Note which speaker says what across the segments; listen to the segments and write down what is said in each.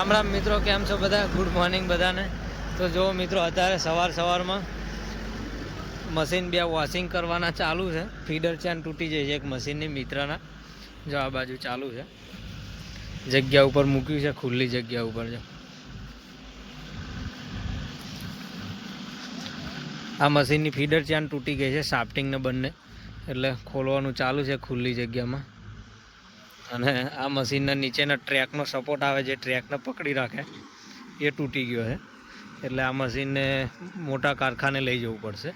Speaker 1: રામ રામ મિત્રો કેમ છો બધા? ગુડ મોર્નિંગ બધાને. તો જો મિત્રો, અત્યારે સવાર સવારમાં મશીન બે વોશિંગ કરવાના ચાલુ છે. ફીડર ચેન તૂટી જાય છે એક મશીનની મિત્રના. જો આ બાજુ ચાલુ છે. જગ્યા ઉપર મૂક્યું છે, ખુલ્લી જગ્યા ઉપર જો આ મશીનની ફીડર ચેન તૂટી ગઈ છે સાફ્ટિંગને બંને. એટલે ખોલવાનું ચાલુ છે, ખુલ્લી જગ્યામાં. અને આ મશીનના નીચેના ટ્રેકનો સપોર્ટ આવે જે ટ્રેકને પકડી રાખે. એ તૂટી ગયો છે એટલે આ મશીનને મોટા કારખાને લઈ જવું પડશે.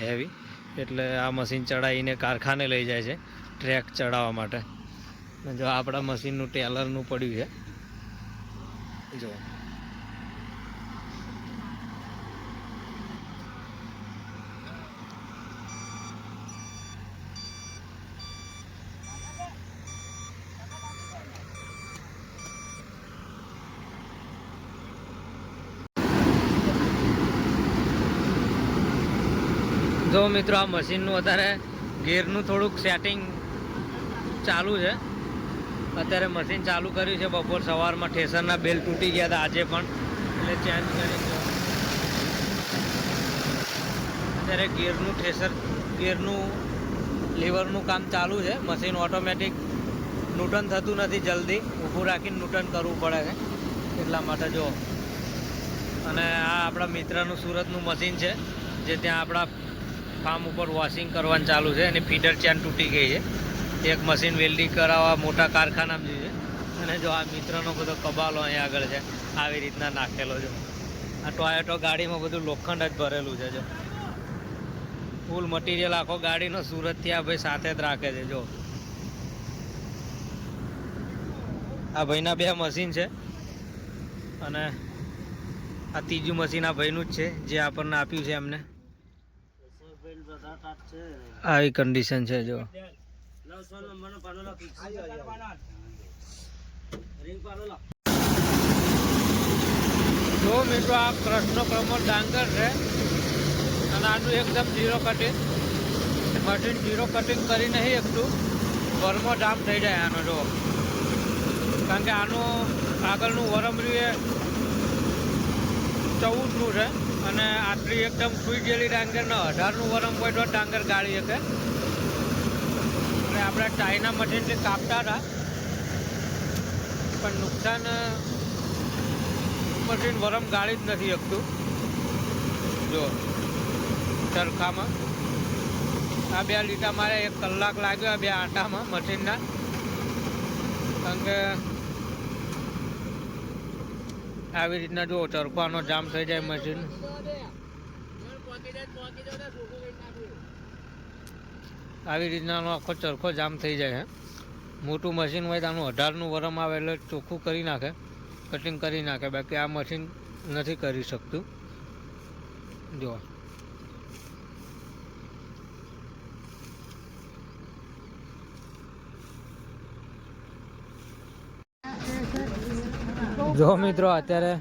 Speaker 1: હેવી એટલે આ મશીન ચડાવીને કારખાને લઈ જાય છે, ટ્રેક ચડાવવા માટે. જો આપણા મશીનનું ટેલરનું પડ્યું છે. જો જો મિત્રો આ મશીનનું અત્યારે ગેરનું થોડુંક સેટિંગ ચાલુ છે. અત્યારે મશીન ચાલુ કર્યું છે, બપોર સવારમાં ઠેસરના બેલ તૂટી ગયા હતા આજે પણ. એટલે ચેન્જ કરી. અત્યારે ગેરનું ઠેસર, ગેરનું લીવરનું કામ ચાલુ છે. મશીન ઓટોમેટિક નૂટન થતું નથી જલ્દી. ઊભું રાખીને નૂટન કરવું પડે છે. એટલા માટે જો. અને આ આપણા મિત્રનું સુરતનું મશીન છે, જે ત્યાં આપણા ફાર્મ ઉપર વોશિંગ કરવાનું ચાલુ છે અને ફીડર ચેન તૂટી ગઈ છે. એક મશીન વેલ્ડિંગ કરાવવા મોટા કારખાનામાં જઈએ અને જો આ મિત્રનો બધો કબાલો અહીંયા આગળ છે, આવી રીતના નાખેલો છે. આ ટોયોટો ગાડીમાં બધું લોખંડ જ ભરેલું છે, જો. ફૂલ મટીરિયલ આખો ગાડીનો સુરતથી આ ભાઈ સાથે જ રાખે છે, જો. આ ભાઈના બે મશીન છે. અને આ ત્રીજું મશીન આ ભાઈનું જ છે, જે આપણને આપ્યું છે એમને. આવી કન્ડિશન છે. જો. જો મિત્રો, આ કૃષ્ણ પ્રમોદ ડાંગર છે. અને આનું એકદમ zero cutting machine zero cutting કરી નહીં એકલું વરમો જામ થઈ જાય આનો, જો. કારણ કે આનું આગળનું વરમ રહ્યું એ ચૌદનું છે. અને આટલી એકદમ સુઈ ગયેલી ડાંગરને અઢારનું વરમ હોય તો ડાંગર ગાળી શકે. અને આપણે ચાઈના મશીનથી કાપતા હતા. પણ નુકસાન મશીન વરમ ગાળી જ નથી શકતું. જો, સરખામાં. આ બે લીટા મારે એક કલાક લાગ્યો આ બે આટામાં મશીનના કારણ કે આવી રીતના જો ચરખવાનો જામ થઈ જાય મશીન. આવી રીતનાનો આખો ચરખો જામ થઈ જાય છે મોટું મશીન હોય તો આનું અઢારનું વરમ આવે એટલે ચોખ્ખું કરી નાખે કટિંગ કરી નાખે. બાકી આ મશીન નથી કરી શકતું. જો જો મિત્રો, અત્યારે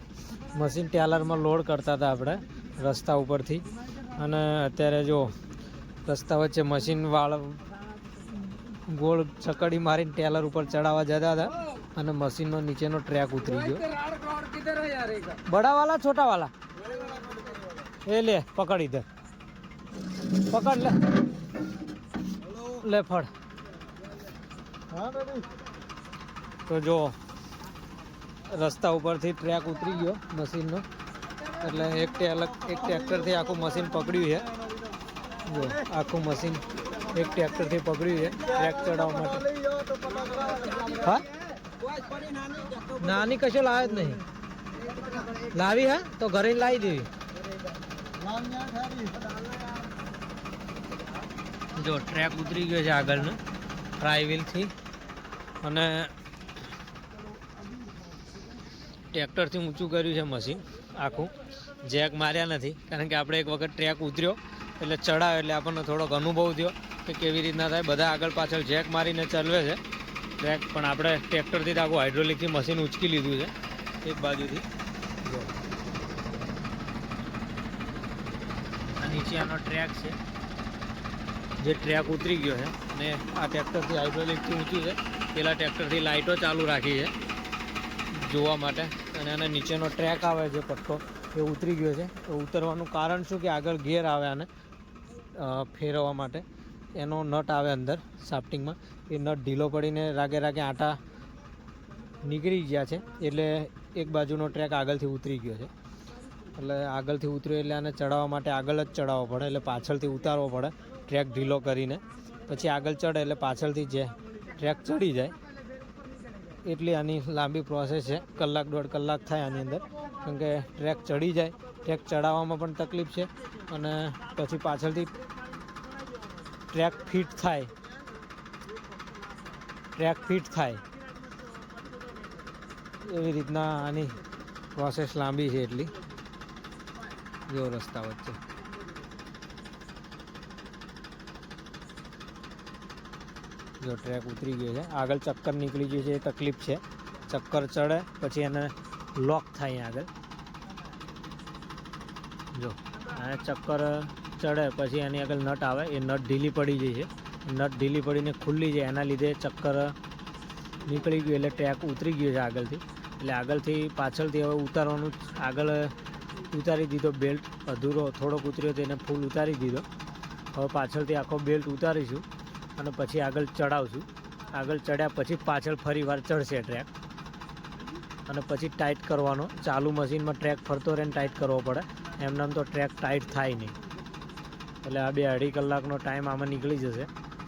Speaker 1: મશીન ટેલરમાં લોડ કરતા હતા આપણે રસ્તા ઉપરથી. અને અત્યારે જો રસ્તા વચ્ચે મશીન વાળ ગોળ ચકડી મારીને ટેલર ઉપર ચડાવવા જતા હતા અને મશીનનો નીચેનો ટ્રેક ઉતરી ગયો. બડાવાલા છોટાવાલા? એ લે પકડી દે પકડ લે. લે ફળ તો જો રસ્તા ઉપરથી ટ્રેક ઉતરી ગયો મશીનનો. એટલે એક અલગ, એક ટ્રેક્ટરથી આખું મશીન પકડ્યું છે. જો, આખું મશીન એક ટ્રેક્ટરથી પકડ્યું છે, ટ્રેક ચડાવવા માટે. હા? નાની કશો લાવે જ નહીં. લાવી હા? તો ઘરે લાવી દેવી. જો, ટ્રેક ઉતરી ગયો છે આગળનો. ટ્રાયવ્હીલથી અને ટ્રેક્ટરથી ઊંચું કર્યું છે મશીન આખું. જેક માર્યા નથી, કારણ કે આપણે એક વખત ટ્રેક ઉતર્યો, એટલે ચડાવ્યો એટલે આપણને થોડોક અનુભવ થયો કે કેવી રીતના થાય. બધા આગળ પાછળ જેક મારીને ચલવે છે. ટ્રેક, પણ આપણે ટ્રેક્ટરથી તો આખું હાઇડ્રોલિકથી મશીન ઉંચકી લીધું છે. એક બાજુથી. નીચે આનો ટ્રેક છે. જે ટ્રેક ઉતરી ગયો છે અને આ ટ્રેક્ટરથી હાઇડ્રોલિકથી ઊંચું છે. પેલા ટ્રેક્ટરથી લાઇટો ચાલુ રાખી છે. જોવા માટે. અને આને નીચેનો ટ્રેક આવે છે પટ્ટો, એ ઉતરી ગયો છે. એ ઉતરવાનું કારણ શું કે આગળ ગેર આવે આને ફેરવવા માટે. એનો નટ આવે અંદર સાફ્ટિંગમાં એ નટ ઢીલો પડીને રાગે રાગે આટા નીકળી ગયા છે. એટલે એક બાજુનો ટ્રેક આગળથી ઉતરી ગયો છે. એટલે આગળથી ઉતર્યો એટલે આને ચડાવવા માટે આગળ જ ચડાવવો પડે, એટલે પાછળથી ઉતારવો પડે. ટ્રેક ઢીલો કરીને. પછી આગળ ચડે એટલે પાછળથી જે ટ્રેક ચડી જાય એટલી આની લાંબી પ્રોસેસ છે. કલાક દોઢ કલાક થાય આની અંદર. કારણ કે ટ્રેક ચડી જાય. ટ્રેક ચડાવવામાં પણ તકલીફ છે અને પછી પાછળથી ટ્રેક ફિટ થાય. ટ્રેક ફિટ થાય. એવી રીતના આની પ્રોસેસ લાંબી છે એટલી. જો રસ્તા વચ્ચે. જો ટ્રેક ઉતરી ગયો છે. આગળ ચક્કર નીકળી ગયું છે. એ તકલીફ છે. ચક્કર ચડે, પછી એને લોક થાય આગળ. જો, આ ચક્કર ચડે, પછી એની આગળ નટ આવે. એ નટ ઢીલી પડી જાય છે. નટ ઢીલી પડીને ખુલ્લી જાય એના લીધે ચક્કર નીકળી ગયું એટલે ટ્રેક ઉતરી ગયો છે આગળથી. એટલે આગળથી પાછળથી હવે ઉતારવાનું આગળ ઉતારી દીધો બેલ્ટ. અધૂરો થોડોક ઉતર્યો તો એને ફૂલ ઉતારી દીધો. હવે પાછળથી આખો બેલ્ટ ઉતારીશું. અને પછી આગળ ચડાવશું. આગળ ચડ્યા પછી પાછળ ફરી વાર ચડશે ટ્રેક. અને પછી ટાઈટ કરવાનો. ચાલુ મશીનમાં ટ્રેક ફરતો રહે ટાઈટ કરવો પડે. એમને તો ટ્રેક ટાઈટ થાય નહીં. એટલે આ બે અઢી કલાકનો ટાઈમ આમાં નીકળી જશે.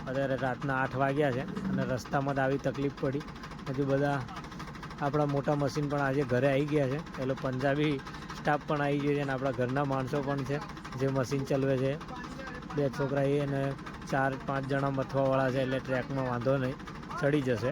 Speaker 1: અત્યારે રાતના આઠ વાગ્યા છે અને રસ્તામાં તો આવી તકલીફ પડી. હજુ બધા આપણા મોટા મશીન પણ આજે ઘરે આવી ગયા છે. એટલે પંજાબી સ્ટાફ પણ આવી ગયો છે અને આપણા ઘરના માણસો પણ છે. જે મશીન ચલાવે છે. બે છોકરા એ અને ચાર પાંચ જણા મથવાવાળા છે એટલે ટ્રેકમાં વાંધો નહીં ચડી જશે.